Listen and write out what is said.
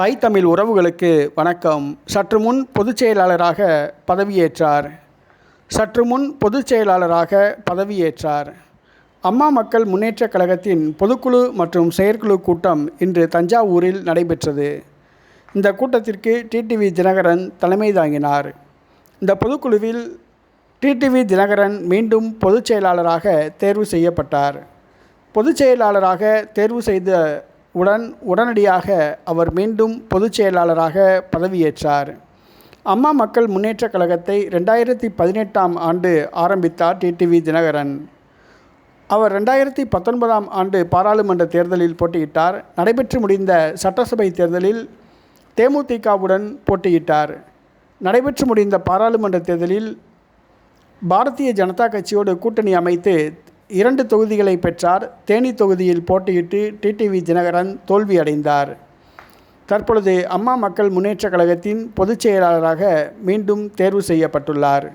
தாய் தமிழ் உறவுகளுக்கு வணக்கம். சற்று முன் பொதுச் செயலாளராக பதவியேற்றார். சற்று முன் பொதுச் செயலாளராக பதவியேற்றார். அம்மா மக்கள் முன்னேற்றக் கழகத்தின் பொதுக்குழு மற்றும் செயற்குழு கூட்டம் இன்று தஞ்சாவூரில் நடைபெற்றது. இந்த கூட்டத்திற்கு டிடிவி தினகரன் தலைமை தாங்கினார். இந்த பொதுக்குழுவில் டிடிவி தினகரன் மீண்டும் பொதுச் செயலாளராக தேர்வு செய்யப்பட்டார். பொதுச் செயலாளராக தேர்வு செய்த உடன் உடனடியாக அவர் மீண்டும் பொதுச் செயலாளராக பதவியேற்றார். அம்மா மக்கள் முன்னேற்றக் கழகத்தை ரெண்டாயிரத்தி பதினெட்டாம் ஆண்டு ஆரம்பித்தார் டிடிவி தினகரன். அவர் ரெண்டாயிரத்தி பத்தொன்பதாம் ஆண்டு பாராளுமன்ற தேர்தலில் போட்டியிட்டார். நடைபெற்று முடிந்த சட்டசபை தேர்தலில் தேமுதிகவுடன் போட்டியிட்டார். நடைபெற்று முடிந்த பாராளுமன்ற தேர்தலில் பாரதிய ஜனதா கட்சியோடு கூட்டணி அமைத்து இரண்டு தொகுதிகளை பெற்றார். தேனி தொகுதியில் போட்டியிட்டு டிடிவி தினகரன் தோல்வியடைந்தார். தற்பொழுது அம்மா மக்கள் முன்னேற்றக் கழகத்தின் பொதுச் செயலாளராக மீண்டும் தேர்வு செய்யப்பட்டுள்ளார்.